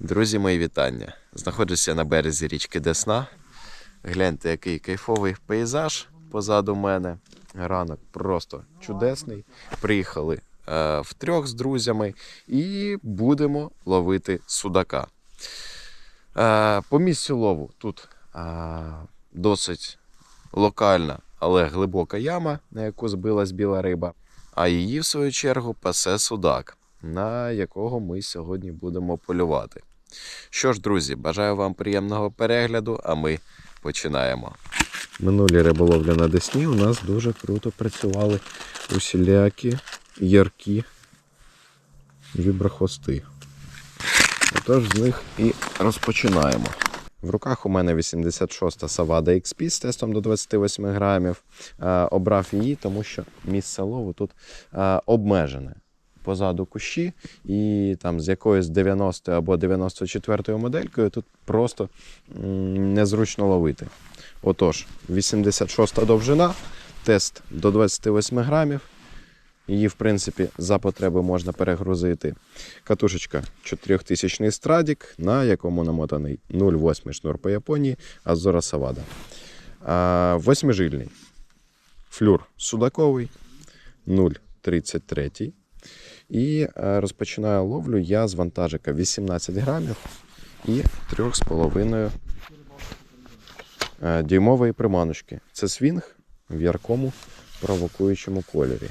Друзі, мої вітання. Знаходжуся на березі річки Десна. Гляньте, який кайфовий пейзаж позаду мене. Ранок просто чудесний. Приїхали е, втрьох з друзями і будемо ловити судака. Е, по місцю лову тут е, досить локальна, але глибока яма, на яку збилась біла риба. А її, в свою чергу, пасе судак, на якого ми сьогодні будемо полювати. Що ж, друзі, бажаю вам приємного перегляду, а ми починаємо. Минулі риболовлі на Десні у нас дуже круто працювали усілякі яркі віброхвости. Отож з них і розпочинаємо. В руках у мене 86-та Савада XP з тестом до 28 грамів. Обрав її, тому що місце лову тут обмежене. Позаду кущі, і там з якоюсь 90 або 94 моделькою тут просто незручно ловити. Отож, 86 довжина, тест до 28 грамів. Її, в принципі, за потреби можна перегрузити. Катушечка 4000 страдік, на якому намотаний 0,8 шнур по Японії, Азора Савада. Восьмижильний. Флюр судаковий 0,33. І е, розпочинаю ловлю я з вантажика 18 грамів і 3,5 е, дюймової приманочки. Це свінг в яркому провокуючому кольорі.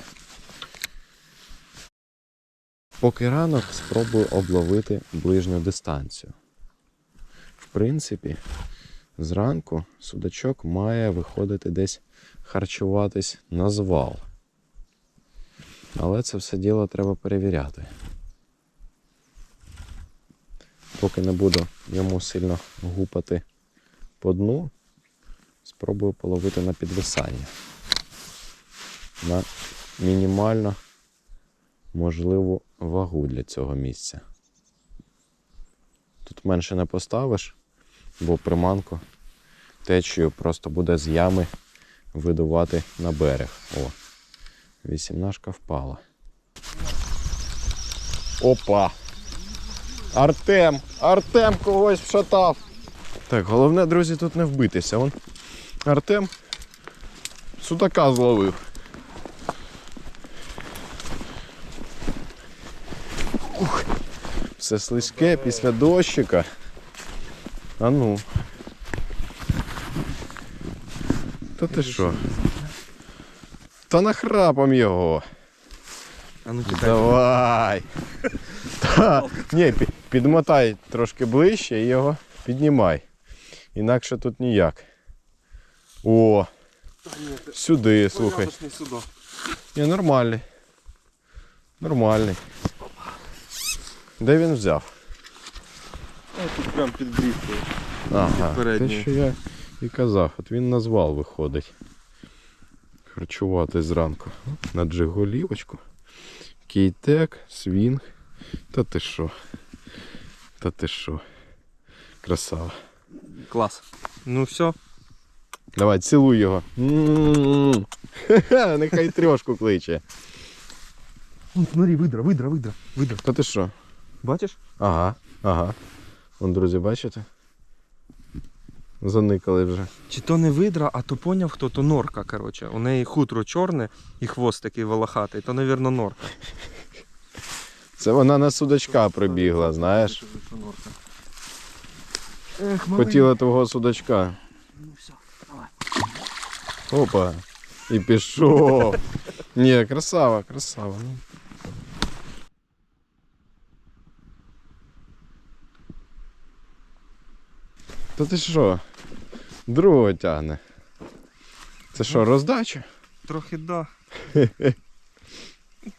Поки ранок спробую обловити ближню дистанцію. В принципі, зранку судачок має виходити десь харчуватись на звал. Але це все діло треба перевіряти. Поки не буду йому сильно гупати по дну, спробую половити на підвисання. На мінімально можливу вагу для цього місця. Тут менше не поставиш, бо приманку течію просто буде з ями видувати на берег. О, вісімнашка впала. Опа! Артем! Артем когось вшатав! Так, головне, друзі, тут не вбитися. Вон Артем судака зловив. Ух, все слизьке після дощика. А ну. Та ти що? Та нахрапом його. А ну кидай. Давай. Та, ні, підмотай трошки ближче і його піднімай. Інакше тут ніяк. О, сюди, слухай. Ні, нормальний. Нормальний. Де він взяв? Я тут прям під брівкою. Ага, те, що я і казав, от він на звал виходить. Харчувати зранку. На джиголівочку. Кейтек, свінг. Та ти що? Та ти що? Красава. Клас. Ну все. Давай, цілуй його. Ха-ха, Нехай трьошку кличе. Смотри, видра, видра, видра, видра. Та ти що? Бачиш? Ага, ага. Вон, друзі, бачите? Заникали вже. Чи то не видра, а то поняв хто, то норка, коротше. У неї хутро чорне і хвост такий волохатий, то, навірно, норка. Це вона на судачка прибігла, знаєш. Хотіла твого судачка. Ну все, давай. Опа. І пішов. Ні, красава, красава. Ну. Та ти що? Другого тягне. Це що, роздача? Трохи да.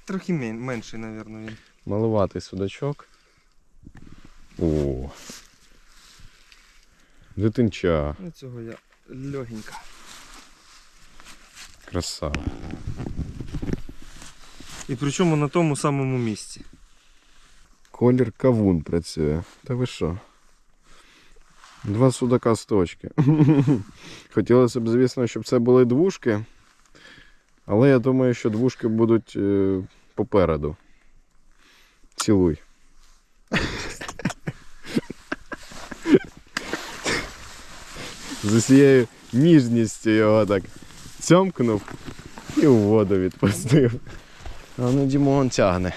Трохи мен- менший, навірно, він. Малуватий судачок. О. Дитинча. Ну цього я легенько. Красава. І причому на тому самому місці. Колір кавун працює. Та ви що? Два судака з точки. Хотілося б, звісно, щоб це були двушки. Але я думаю, що двушки будуть е, попереду. Цілуй. З усією ніжністю його так цьомкнув і у воду відпустив. А ну Дімон тягне.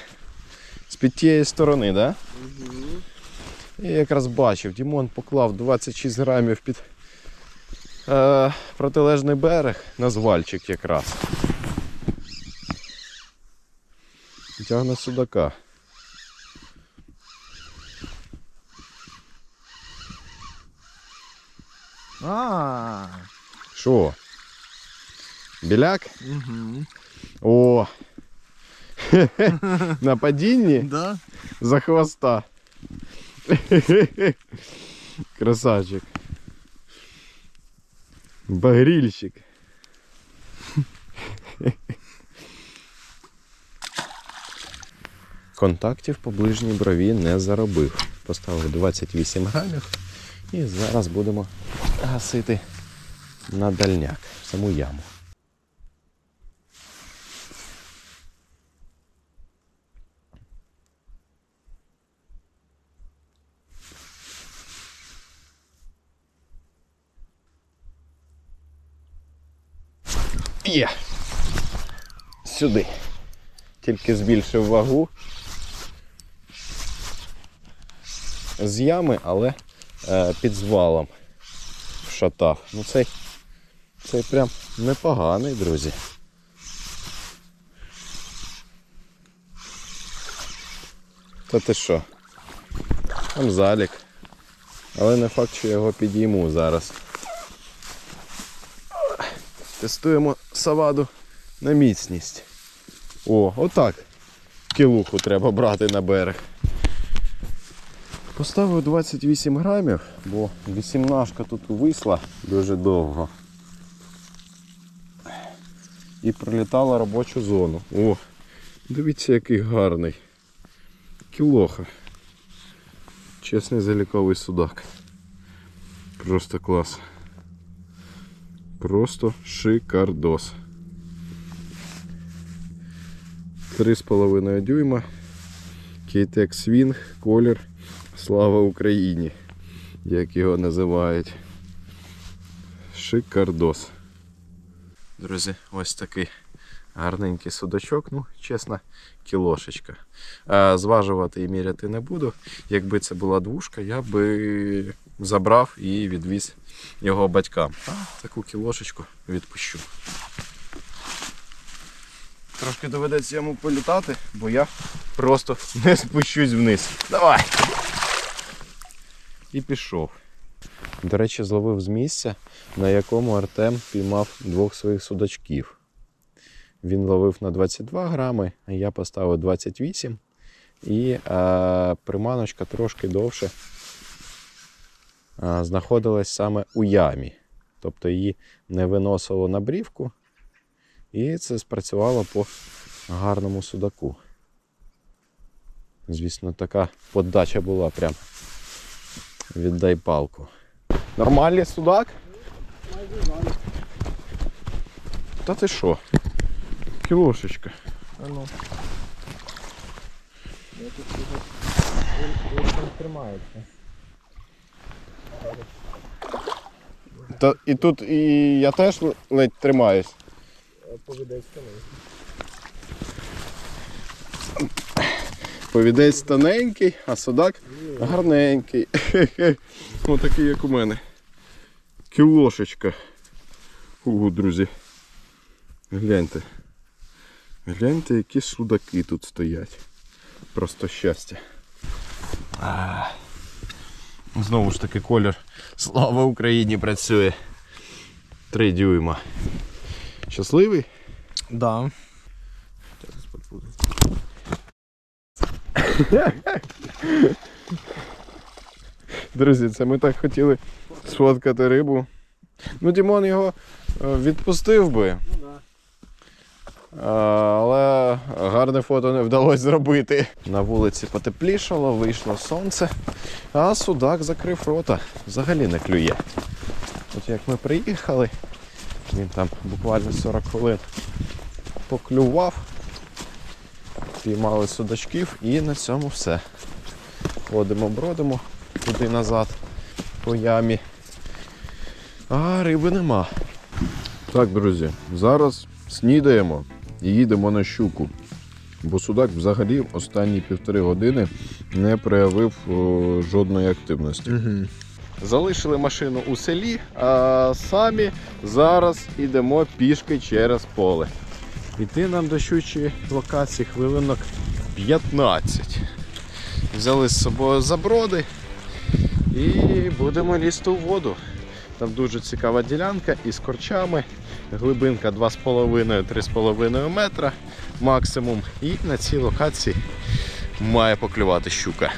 З під тієї сторони, так? Да? Я якраз бачив, Дімон поклав 26 грамів під е, протилежний берег на звальчик якраз. Тягне судака. А. Що? Біляк? Угу. О! На падінні Да? за хвоста. Красавчик. Багрільщик. Контактів по ближній брові не заробив. Поставив 28 грамів і зараз будемо гасити на дальняк, саму яму. Є. Сюди. Тільки збільшив вагу. З ями, але е, під звалом вшатав. Ну цей, цей прям непоганий, друзі. Та ти що? Там залік. Але не факт, що я його підійму зараз. Тестуємо саваду на міцність. О, отак. Кілуху треба брати на берег. Поставив 28 грамів, бо вісімнашка тут увисла дуже довго. І пролітала робочу зону. О, дивіться, який гарний. Кілоха. Чесний заліковий судак. Просто клас. Просто шикардос. 3,5 дюйма. Кейтек Свінг, колір. Слава Україні, як його називають. Шикардос. Друзі, ось такий гарненький судачок. Ну, чесно, кілошечка. Зважувати і міряти не буду. Якби це була двушка, я би забрав і відвіз його батькам. А таку кілошечку відпущу. Трошки доведеться йому політати, бо я просто не спущусь вниз. Давай! І пішов. До речі, зловив з місця, на якому Артем піймав двох своїх судачків. Він ловив на 22 грами, а я поставив 28. І а, приманочка трошки довше а, знаходилась саме у ямі. Тобто її не виносило на брівку. І це спрацювало по гарному судаку. Звісно, така подача була прям. Віддай палку. Нормальний судак? Та ти що? Кілошечка. А ну. Я тут він, він там тримається. Та і тут і я теж ледь тримаюсь. Повідець камінь. Повідець тоненький, а судак гарненький. Отакий, як у мене. Кілошечка. Ого, друзі. Гляньте. Гляньте, які судаки тут стоять. Просто щастя. А. Знову ж таки колір. Слава Україні працює. Три дюйма. Щасливий? Да. Друзі, це ми так хотіли сфоткати рибу. Ну, Дімон його е, відпустив би. Але гарне фото не вдалося зробити. На вулиці потеплішало, вийшло сонце, а судак закрив рота. Взагалі не клює. От як ми приїхали, він там буквально 40 хвилин поклював, піймали судачків і на цьому все. Ходимо, бродимо туди назад по ямі. А риби нема. Так, друзі, зараз снідаємо і їдемо на щуку. Бо судак взагалі останні півтори години не проявив о, жодної активності. Угу. Залишили машину у селі, а самі зараз йдемо пішки через поле. Іти нам до щучої локації хвилинок 15. Взяли з собою заброди і будемо лізти у воду. Там дуже цікава ділянка із корчами. Глибинка 2,5-3,5 метра максимум. І на цій локації має поклювати щука.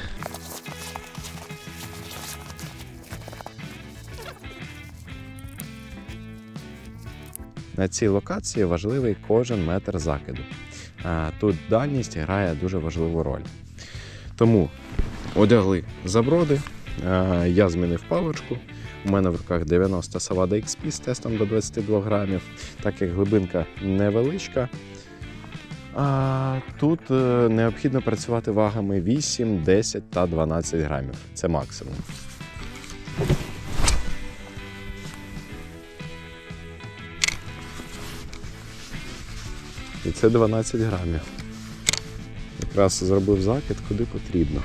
На цій локації важливий кожен метр закиду. Тут дальність грає дуже важливу роль. Тому одягли заброди, я змінив паличку. У мене в руках 90 Savada XP з тестом до 22 грамів, так як глибинка невеличка. А тут е, необхідно працювати вагами 8, 10 та 12 грамів. Це максимум. І це 12 грамів. Якраз зробив закид куди потрібно.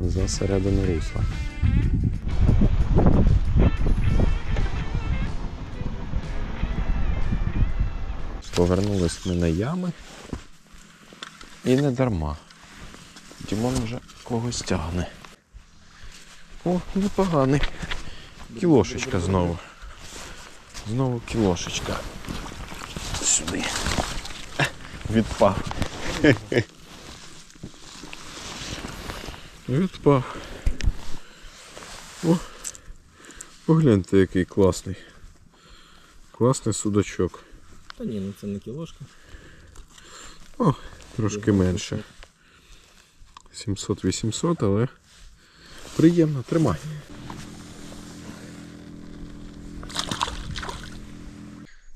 За середину русла. Повернулись ми на ями. І не дарма. Дімон вже когось тягне. О, непоганий. Кілошечка знову. Знову кілошечка. Сюди. Відпав. Відпав. О, погляньте, який класний. Класний судачок. Та ні, ну це не кілошка. О, трошки менше. 700-800, але приємно, тримай.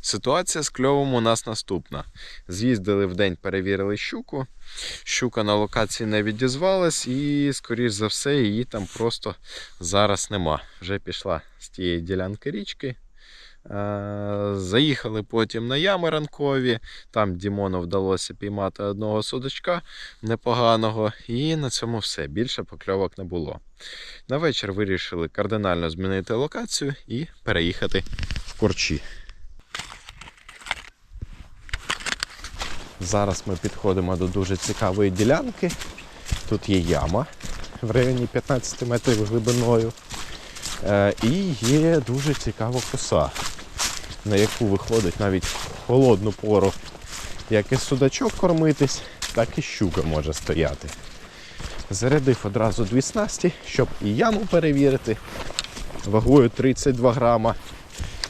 Ситуація з кльовом у нас наступна. З'їздили в день, перевірили щуку. Щука на локації не відізвалась, і, скоріш за все, її там просто зараз нема. Вже пішла з тієї ділянки річки. Е, Заїхали потім на ями ранкові. Там Дімону вдалося піймати одного судочка непоганого. І на цьому все. Більше покльовок не було. На вечір вирішили кардинально змінити локацію і переїхати в корчі. Зараз ми підходимо до дуже цікавої ділянки. Тут є яма в районі 15 метрів глибиною. Е, І є дуже цікава коса, на яку виходить навіть холодну пору як і судачок кормитись, так і щука може стояти. Зарядив одразу дві снасті, щоб і яму перевірити вагою 32 грама,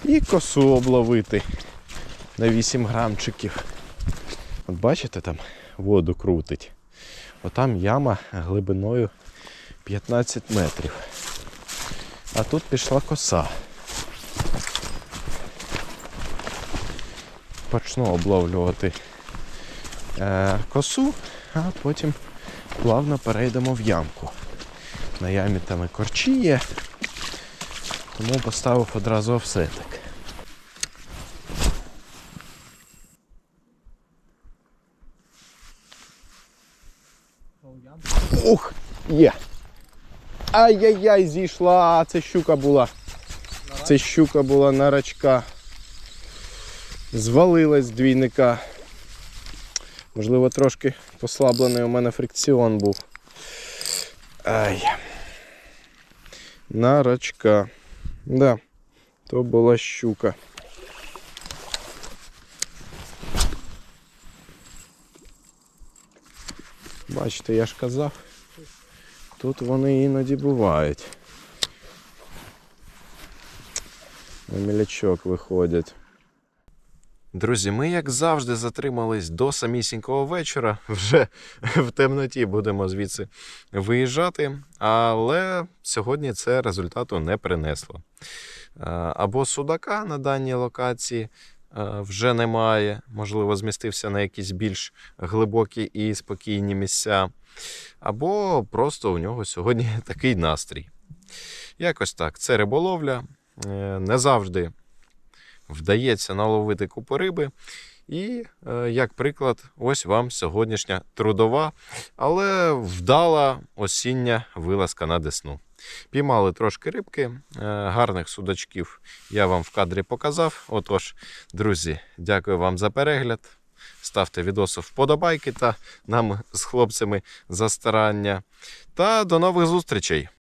і косу обловити на 8 грамчиків. От бачите, там воду крутить. Отам яма глибиною 15 метрів. А тут пішла коса. Почну обловлювати е, косу, а потім плавно перейдемо в ямку. На ямі там і корчі є, тому поставив одразу офсетик. Ух, є. Ай-яй-яй, зійшла, це щука була. Це щука була на рачка. Звалилась двійника. Можливо, трошки послаблений у мене фрикціон був. Ай. На рачка. Да, то була щука. Бачите, я ж казав, тут вони іноді бувають. На мілячок виходять. Друзі, ми, як завжди, затримались до самісінького вечора. Вже в темноті будемо звідси виїжджати. Але сьогодні це результату не принесло. Або судака на даній локації вже немає, можливо, змістився на якісь більш глибокі і спокійні місця, або просто у нього сьогодні такий настрій. Якось так. Це риболовля. Е, Не завжди вдається наловити купу риби. І, е, як приклад, ось вам сьогоднішня трудова, але вдала осіння вилазка на десну. Піймали трошки рибки, е, гарних судачків я вам в кадрі показав. Отож, друзі, дякую вам за перегляд. Ставте відоси вподобайки та нам з хлопцями за старання. Та до нових зустрічей!